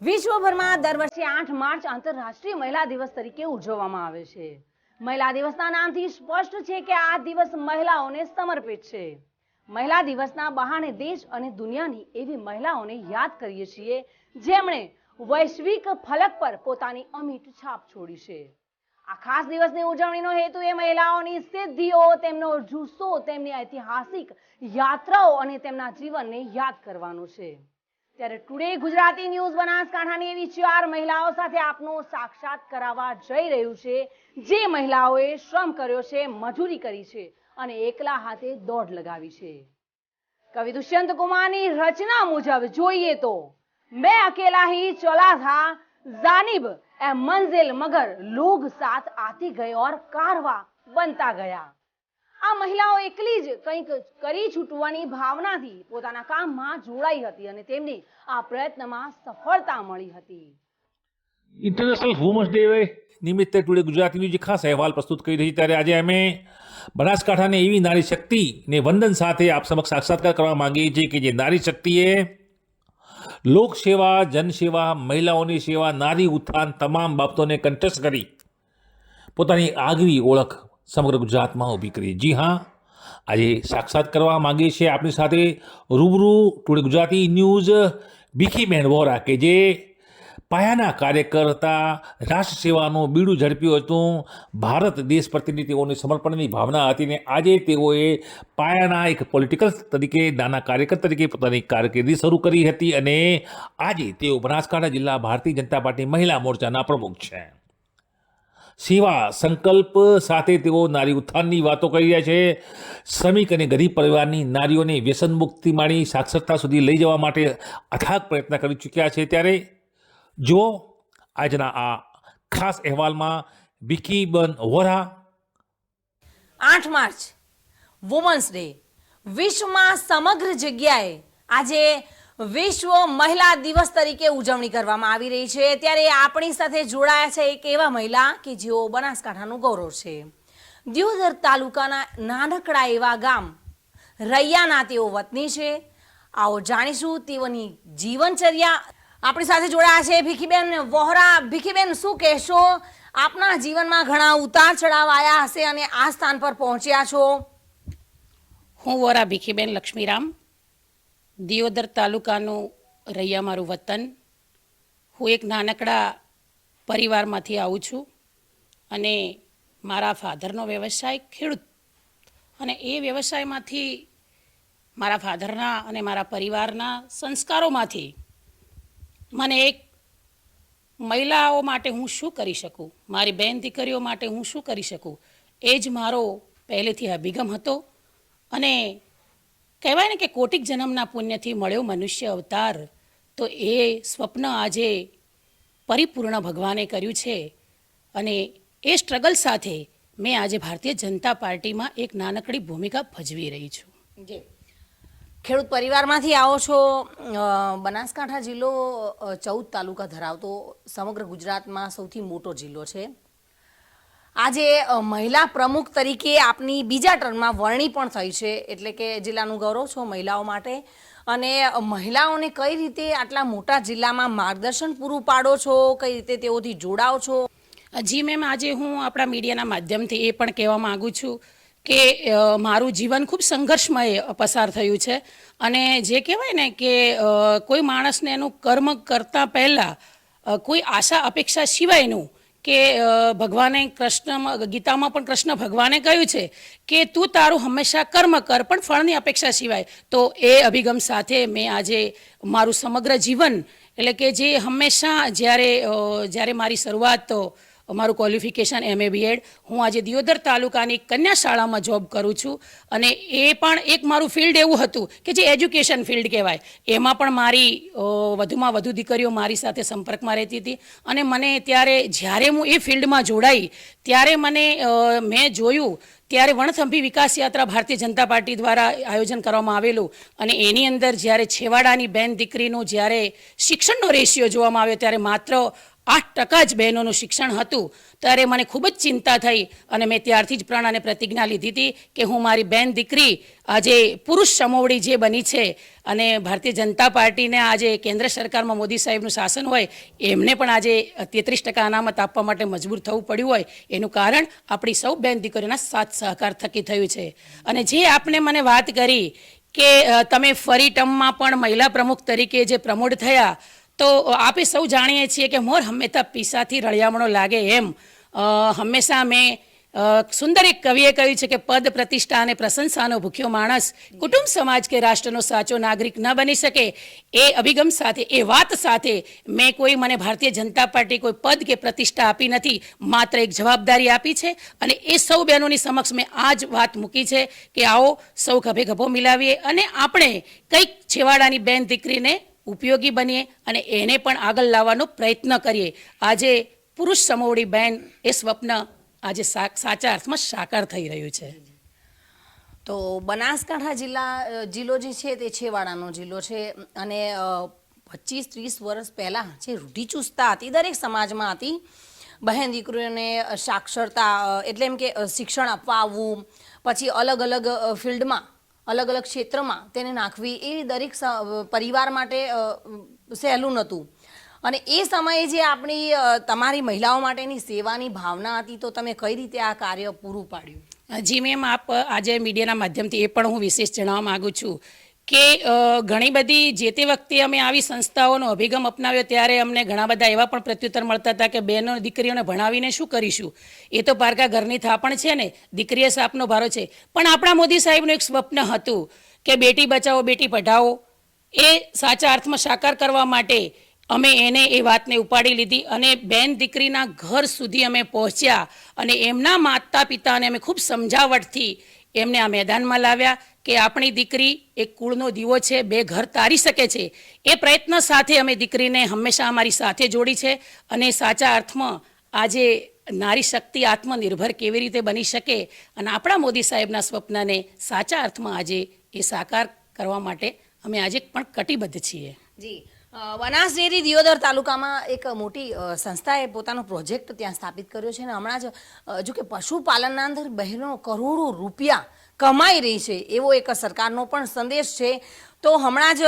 વિશ્વભરમાં દર વર્ષે આઠ માર્ચ આંતરરાષ્ટ્રીય મહિલા દિવસ તરીકે ઉજવવામાં આવે છે. મહિલા દિવસના નામથી સ્પષ્ટ છે કે આ દિવસ મહિલાઓને સમર્પિત છે. મહિલા દિવસના બહાને દેશ અને દુનિયાની એવી મહિલાઓને યાદ કરીએ છીએ, જેમણે વૈશ્વિક ફલક પર પોતાની અમિટ છાપ છોડી છે. આ ખાસ દિવસની ઉજવણીનો હેતુ એ મહિલાઓની સિદ્ધિઓ, તેમનો જુસ્સો, તેમની ઐતિહાસિક યાત્રાઓ અને તેમના જીવનને યાદ કરવાનો છે. ત્યારે ટુડે ગુજરાતી ન્યૂઝ બનાસકાંઠાની એવી ચાર મહિલાઓ સાથે આપનો સાક્ષાત કરાવવા જઈ રહ્યું છે. જે મહિલાઓએ શ્રમ કર્યો છે, મજૂરી કરી છે અને એકલા હાથે દોડ લગાવી છે. કવિ દુષ્યંત કુમારની રચના મુજબ જોઈએ તો, મેં અકેલા હી ચલા થા, જાનિબ એ મંઝિલ મગર લોગ સાથ આતી ગયે ઓર કારવા બનતા ગયા. આ મહિલાઓ એકલી જ કંઈક કરી છૂટવાની ભાવનાથી પોતાના કામમાં જોડાઈ હતી અને તેમને આ પ્રયત્નમાં સફળતા મળી હતી. ઇન્ટરનેશનલ વુમન્સ ડે નિમિત્તે ટુડે ગુજરાતી ન્યૂઝ ખાસ અહેવાલ પ્રસ્તુત કરી રહી ત્યારે આજે અમે બનાસકાંઠાની એવી નારી શક્તિને વંદન સાથે આપ સમક્ષ સાક્ષાત્કાર કરવા માંગીએ છીએ કે જે નારી શક્તિએ લોકસેવા જનસેવા મહિલાઓની સેવા, નારી ઉત્થાન તમામ બાબતોને કંઠસ્થ કરી પોતાની આગવી ઓળખ સમગ્ર ગુજરાતમાં ઊભી કરી જી હા, આજે સાક્ષાત કરવા માગીએ છીએ આપણી સાથે રૂબરૂ ટુડે ગુજરાતી ન્યૂઝ ભીખીબેન વોરા કે જે પાયાના કાર્યકર્તા રાષ્ટ્ર સેવાનું બીડું ઝડપ્યું હતું. ભારત દેશ પ્રત્યેની તેઓની સમર્પણની ભાવના હતી ને આજે તેઓએ પાયાના એક પોલિટિકલ તરીકે, નાના કાર્યકર તરીકે પોતાની કારકિર્દી શરૂ કરી હતી અને આજે તેઓ બનાસકાંઠા જિલ્લા ભારતીય જનતા પાર્ટી મહિલા મોરચાના પ્રમુખ છે. સેવા, સંકલ્પ સાથે તેઓ નારી ઉત્થાનની વાતો કરી રહ્યા છે. શ્રમિક અને ગરીબ પરિવારની નારીઓને વ્યસન મુક્તિ માણી સાક્ષરતા સુધી લઈ જવા માટે અથાગ પ્રયત્ન કરી ચૂક્યા છે. ત્યારે જો આજના આ ખાસ અહેવાલમાં વિકીબન વોરા આઠ માર્ચ વુમન્સ ડે વિશ્વમાં સમગ્ર જગ્યાએ આજે વિશ્વ મહિલા દિવસ તરીકે ઉજવણી કરવામાં આવી રહી છે. ત્યારે આપણી સાથે જોડાયા છે એક એવા મહિલા કે જેઓ બનાસકાંઠાનું ગૌરવ છે. દિયોદર તાલુકાના નાનકડા એવા ગામ રૈયાના તેઓ વતની છે. આવો જાણીશું તેઓની જીવનચર્યા. આપણી સાથે જોડાયા છે ભીખીબેન વોહરા. ભીખીબેન, શું કહેશો? આપના જીવનમાં ઘણા ઉતાર ચઢાવ આવ્યા હશે અને આ સ્થાન પર પહોંચ્યા છો. હું વોરા ભીખીબેન લક્ષ્મીરામ. દિયોદર તાલુકાનું રૈયા મારું વતન. હું એક નાનકડા પરિવારમાંથી આવું છું અને મારા ફાધરનો વ્યવસાય ખેડૂત. અને એ વ્યવસાયમાંથી મારા ફાધરના અને મારા પરિવારના સંસ્કારોમાંથી મને એક મહિલાઓ માટે હું શું કરી શકું? મારી બહેન દીકરીઓ માટે હું શું કરી શકું? એ જ મારો પહેલેથી અભિગમ હતો અને કહેવાય ને કે કોટિક જન્મના પુણ્યથી મળ્યો મનુષ્ય અવતાર, તો એ સ્વપ્ન આજે પરિપૂર્ણ ભગવાને કર્યું છે. અને એ સ્ટ્રગલ સાથે મેં આજે ભારતીય જનતા પાર્ટીમાં એક નાનકડી ભૂમિકા ભજવી રહી છું. જી. ખેડૂત પરિવારમાંથી આવો છો. બનાસકાંઠા જિલ્લો ચૌદ તાલુકા ધરાવતો સમગ્ર ગુજરાતમાં સૌથી મોટો જિલ્લો છે. આજે મહિલા પ્રમુખ તરીકે આપની બીજા ટર્મમાં વરણી પણ થઈ છે, એટલે કે જિલ્લાનું ગૌરવ છો મહિલાઓ માટે. અને મહિલાઓને કઈ રીતે આટલા મોટા જિલ્લામાં માર્ગદર્શન પૂરું પાડો છો? કઈ રીતે તેઓથી જોડાઓ છો? જી મેમ, આજે હું આપણા મીડિયાના માધ્યમથી એ પણ કહેવા માગું છું કે મારું જીવન ખૂબ સંઘર્ષમય પસાર થયું છે. અને જે કહેવાય ને કે કોઈ માણસને એનું કર્મ કરતાં પહેલાં કોઈ આશા અપેક્ષા સિવાયનું કે ભગવાને કૃષ્ણમાં, ગીતામાં પણ કૃષ્ણ ભગવાને કહ્યું છે કે તું તારું હંમેશા કર્મ કર, પણ ફળની અપેક્ષા સિવાય. તો એ અભિગમ સાથે મેં આજે મારું સમગ્ર જીવન, એટલે કે જે હંમેશા જ્યારે જ્યારે મારી શરૂઆત મારું ક્વોલિફિકેશન એમ એ બીએડ હું આજે દિયોદર તાલુકાની કન્યા શાળામાં જોબ કરું છું અને એ પણ એક મારું ફિલ્ડ એવું હતું કે જે એજ્યુકેશન ફિલ્ડ કહેવાય. એમાં પણ મારી વધુમાં વધુ દીકરીઓ મારી સાથે સંપર્કમાં રહેતી હતી અને મને ત્યારે જ્યારે હું એ ફિલ્ડમાં જોડાઈ, ત્યારે મને મેં જોયું ત્યારે વણથંભી વિકાસ યાત્રા ભારતીય જનતા પાર્ટી દ્વારા આયોજન કરવામાં આવેલું અને એની અંદર જ્યારે છેવાડાની બેન દીકરીનું જ્યારે શિક્ષણનો રેશિયો જોવામાં આવ્યો, ત્યારે માત્ર આઠ ટકા જ બહેનોનું શિક્ષણ હતું. ત્યારે મને ખૂબ જ ચિંતા થઈ અને મેં ત્યારથી જ પ્રણ અને પ્રતિજ્ઞા લીધી હતી કે હું મારી બેન દીકરી આજે પુરુષ સમોવડી જે બની છે અને ભારતીય જનતા પાર્ટીને આજે કેન્દ્ર સરકારમાં મોદી સાહેબનું શાસન હોય, એમને પણ આજે તેત્રીસ ટકા અનામત આપવા માટે મજબૂર થવું પડ્યું હોય, એનું કારણ આપણી સૌ બેન દીકરીઓના સાથ સહકાર થકી થયું છે. અને જે આપને મને વાત કરી કે તમે ફરી ટર્મમાં પણ મહિલા પ્રમુખ તરીકે જે પ્રમોટ થયા તો આપે સૌ જાણીએ છીએ કે મોર હંમેશા પીસાથી રળિયામણો લાગે એમ. હંમેશા મેં સુંદર એક કવિએ કહ્યું છે કે પદ પ્રતિષ્ઠા અને પ્રશંસાનો ભૂખ્યો માણસ કુટુંબ સમાજ કે રાષ્ટ્રનો સાચો નાગરિક ન બની શકે. એ અભિગમ સાથે, એ વાત સાથે મેં કોઈ મને ભારતીય જનતા પાર્ટી કોઈ પદ કે પ્રતિષ્ઠા આપી નથી, માત્ર એક જવાબદારી આપી છે અને એ સૌ બહેનોની સમક્ષ મેં આ જ વાત મૂકી છે કે આવો સૌ ખભે ખભો મિલાવીએ અને આપણે કંઈક છેવાડાની બેન દીકરીને ઉપયોગી બનીએ અને એને પણ આગળ લાવવાનો પ્રયત્ન કરીએ. આજે પુરુષ સમોવડી બેન એ સ્વપ્ન આજે સાચા અર્થમાં સાકાર થઈ રહ્યું છે. તો બનાસકાંઠા જિલ્લા જિલ્લો જે છે તે છેવાડાનો જિલ્લો છે અને પચીસ ત્રીસ વર્ષ પહેલાં જે રૂઢિચુસ્તતા હતી, દરેક સમાજમાં હતી, બહેન દીકરીઓને સાક્ષરતા એટલે એમ કે શિક્ષણ અપાવવું પછી અલગ અલગ ફિલ્ડમાં અલગ અલગ ક્ષેત્રમાં તેને નાખવી એ દરેક પરિવાર માટે સહેલું નહોતું. અને એ સમયે જે આપણી તમારી મહિલાઓ માટેની સેવાની ભાવના હતી, તો તમે કઈ રીતે આ કાર્ય પૂરું પાડ્યું? જી મેમ, આપ આજે મીડિયાના માધ્યમથી એ પણ હું વિશેષ જણાવવા માગું છું કે ઘણી બધી જે તે વખતે અમે આવી સંસ્થાઓનો અભિગમ અપનાવ્યો ત્યારે અમને ઘણા બધા એવા પણ પ્રત્યુત્તર મળતા હતા કે બહેનો દીકરીઓને ભણાવીને શું કરીશું? એ તો પારકા ઘરની થાપણ છે ને, દીકરીએ સાપનો ભારો છે. પણ આપણા મોદી સાહેબનું એક સ્વપ્ન હતું કે બેટી બચાવો, બેટી પઢાઓ એ સાચા અર્થમાં સાકાર કરવા માટે અમે એને એ વાતને ઉપાડી લીધી અને બેન દીકરીના ઘર સુધી અમે પહોંચ્યા અને એમના માતા પિતાને અમે ખૂબ સમજાવટથી એમને આ મેદાનમાં લાવ્યા કે આપણી દીકરી એક કુળનો દીવો છે, બે ઘર તારી શકે છે. એ પ્રયત્ન સાથે અમે દીકરીને હંમેશા અમારી સાથે જોડી છે અને સાચા અર્થમાં આજે નારી શક્તિ આત્મનિર્ભર કેવી રીતે બની શકે અને આપણા મોદી સાહેબના સ્વપ્નને સાચા અર્થમાં આજે એ સાકાર કરવા માટે અમે આજે પણ કટિબદ્ધ છીએ. જી. બનાસ ડેરી દિયોદર તાલુકામાં એક મોટી સંસ્થાએ પોતાનો પ્રોજેક્ટ ત્યાં સ્થાપિત કર્યો છે અને હમણાં જ જો કે પશુપાલનના અંદર બહેનો કરોડો રૂપિયા કમાઈ રહી છે, એવો એક સરકારનો પણ સંદેશ છે. તો હમણાં જ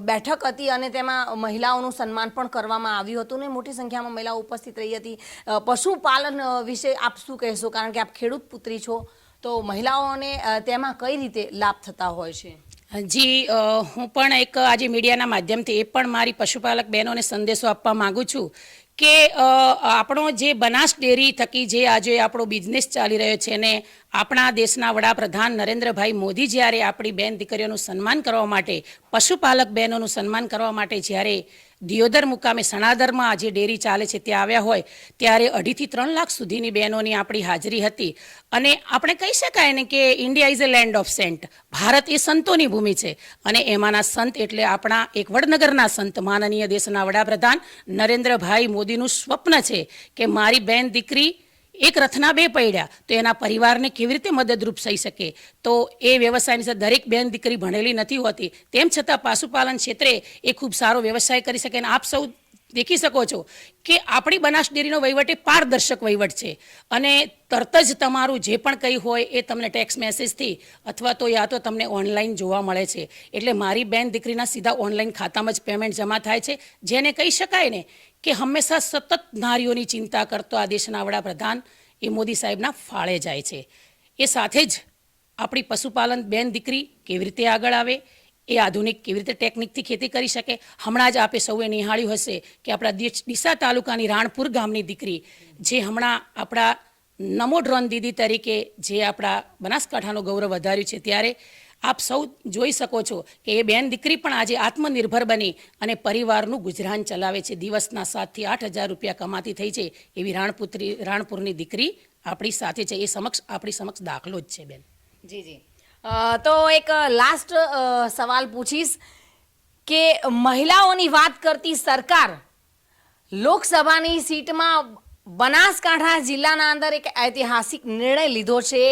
બેઠક હતી અને તેમાં મહિલાઓનું સન્માન પણ કરવામાં આવ્યું હતું ને મોટી સંખ્યામાં મહિલાઓ ઉપસ્થિત રહી હતી. પશુપાલન વિશે આપ શું કહેશો? કારણ કે આપ ખેડૂત પુત્રી છો. તો મહિલાઓને તેમાં કઈ રીતે લાભ થતા હોય છે? જી હું પણ એક આજે મીડિયાના માધ્યમથી એ પણ મારી પશુપાલક બહેનોને સંદેશો આપવા માગું છું કે આપણો જે બનાસ ડેરી થકી જે આજે આપણો બિઝનેસ ચાલી રહ્યો છે ને આપણા દેશના વડાપ્રધાન નરેન્દ્રભાઈ મોદી જ્યારે આપણી બહેન દીકરીઓનું સન્માન કરવા માટે, પશુપાલક બહેનોનું સન્માન કરવા માટે જ્યારે દિયોદર મુકામે સણાદરમાં જે ડેરી ચાલે છે, ત્યાં આવ્યા હોય, ત્યારે અઢીથી ત્રણ લાખ સુધીની બહેનોની આપણી હાજરી હતી. અને આપણે કહી શકાય ને કે India is a land of saint. Bharat એ સંતોની ભૂમિ છે અને એમાંના સંત એટલે આપણા એક વડનગરના સંત, માનનીય દેશના વડાપ્રધાન નરેન્દ્રભાઈ મોદીનું સ્વપ્ન છે કે મારી બેન દીકરી એક રથના બે પૈડ્યા, તો એના પરિવારને કેવી રીતે મદદરૂપ થઈ શકે? તો એ વ્યવસાયની સાથે દરેક બેન દીકરી ભણેલી નથી હોતી. તેમ છતાં પશુપાલન ક્ષેત્રે એ ખૂબ સારો વ્યવસાય કરી શકે અને આપ સૌ દેખી શકો છો કે આપણી બનાસ ડેરીનો વહીવટ એ પારદર્શક વહીવટ છે. અને તરત જ તમારું જે પણ કંઈ હોય એ તમને ટેક્સ મેસેજથી અથવા તો યા તો તમને ઓનલાઈન જોવા મળે છે. એટલે મારી બેન દીકરીના સીધા ઓનલાઈન ખાતામાં જ પેમેન્ટ જમા થાય છે. જેને કહી શકાય ને કે હંમેશા સતત નારીઓની ચિંતા કરતો આ દેશના વડાપ્રધાન એ મોદી સાહેબના ફાળે જાય છે. એ સાથે જ આપણી પશુપાલન બેન દીકરી કેવી રીતે આગળ આવે, એ આધુનિક કેવી રીતે ટેકનિકથી ખેતી કરી શકે, હમણાં જ આપે સૌએ નિહાળ્યું હશે કે આપણા ડીસ- તાલુકાની રાણપુર ગામની દીકરી, જે હમણાં આપણા નમો ડ્રોન દીદી તરીકે જે આપણા બનાસકાંઠાનું ગૌરવ વધાર્યું છે, ત્યારે આપ સૌ જોઈ શકો છો કે એ બેન દીકરી પણ આજે આત્મનિર્ભર બની અને પરિવારનું ગુજરાન ચલાવે છે. દિવસના સાતથી આઠ હજાર રૂપિયા કમાતી થઈ છે એવી રાણપુત્રી, રાણપુરની દીકરી આપણી સાથે છે. એ સમક્ષ, આપણી સમક્ષ દાખલો જ છે બેન. જી જી. તો એક લાસ્ટ સવાલ પૂછીશ કે મહિલાઓની વાત કરતી સરકાર લોકસભાની સીટમાં બનાસકાંઠા જિલ્લાના અંદર એક ઐતિહાસિક નિર્ણય લીધો છે.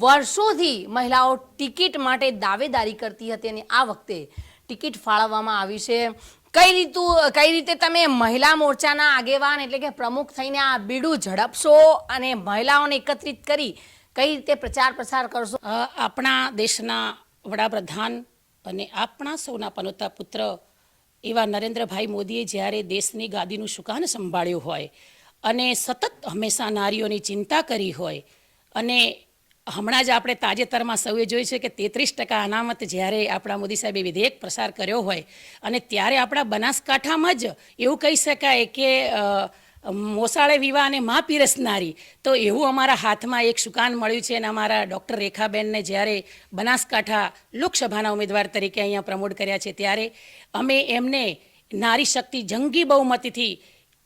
વર્ષોથી મહિલાઓ ટિકિટ માટે દાવેદારી કરતી હતી અને આ વખતે ટિકિટ ફાળવવામાં આવી છે. કઈ રીતું, કઈ રીતે તમે મહિલા મોરચાના આગેવાન એટલે કે પ્રમુખ થઈને આ બીડું ઝડપશો અને મહિલાઓને એકત્રિત કરી કઈ રીતે પ્રચાર પ્રસાર કરશો? આપણા દેશના વડાપ્રધાન અને આપણા સૌના પનોતા પુત્ર એવા નરેન્દ્રભાઈ મોદીએ જ્યારે દેશની ગાદીનું સુકાન સંભાળ્યું હોય અને સતત હંમેશા નારીઓની ચિંતા કરી હોય. અને હમણાં જ આપણે તાજેતરમાં સૌએ જોયું છે કે તેત્રીસ ટકા અનામત જ્યારે આપણા મોદી સાહેબે વિધેયક પ્રસાર કર્યો હોય અને ત્યારે આપણા બનાસકાંઠામાં જ એવું કહી શકાય કે મોસાળે વિવાહ અને મા પીરસનારી તો એવું અમારા હાથમાં એક સુકાન મળ્યું છે અને અમારા ડૉક્ટર રેખાબેનને જ્યારે બનાસકાંઠા લોકસભાના ઉમેદવાર તરીકે અહીંયા પ્રમોટ કર્યા છે ત્યારે અમે એમને નારી શક્તિ જંગી બહુમતીથી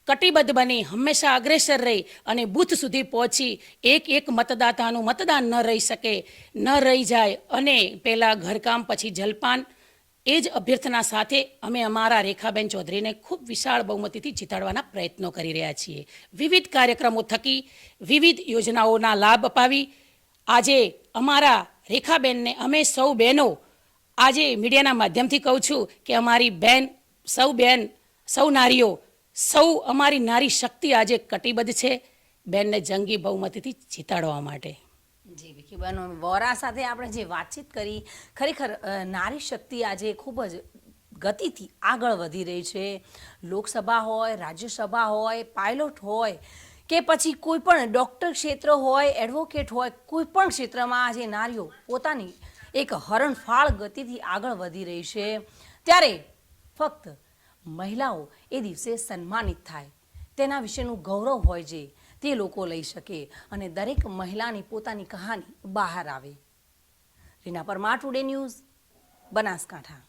કટિબદ્ધ બની, હંમેશા અગ્રેસર રહી અને બૂથ સુધી પહોંચી. એક એક મતદાતાનું મતદાન ન રહી શકે, ન રહી જાય અને પહેલાં ઘરકામ, પછી જલપાન. એ જ અભ્યર્થના સાથે અમે અમારા રેખાબેન ચૌધરીને ખૂબ વિશાળ બહુમતીથી જીતાડવાના પ્રયત્નો કરી રહ્યા છીએ. વિવિધ કાર્યક્રમો થકી, વિવિધ યોજનાઓના લાભ અપાવી. આજે અમારા રેખાબેનને અમે સૌ બહેનો, આજે મીડિયાના માધ્યમથી કહું છું કે અમારી બેન સૌ બહેન, સૌ નારીઓ સૌ અમારી નારી શક્તિ આજે કટિબદ્ધ છે બેનને જંગી બહુમતીથી જીતાડવા માટે. જી વિકીબેન વોરા સાથે આપણે જે વાતચીત કરી, ખરેખર નારી શક્તિ આજે ખૂબ જ ગતિથી આગળ વધી રહી છે. લોકસભા હોય, રાજ્યસભા હોય, પાયલોટ હોય, કે પછી કોઈ પણ ડૉક્ટર ક્ષેત્ર હોય, એડવોકેટ હોય, કોઈ પણ ક્ષેત્રમાં આજે નારીઓ પોતાની એક હરણફાળ ગતિથી આગળ વધી રહી છે. ત્યારે ફક્ત મહિલાઓ એ દિવસે સન્માનિત થાય. તેના વિશેનું ગૌરવ હોય જે તે લોકો લઈ શકે અને દરેક મહિલાની પોતાની કહાની બહાર આવે. Reena Parmar today news Banaskantha.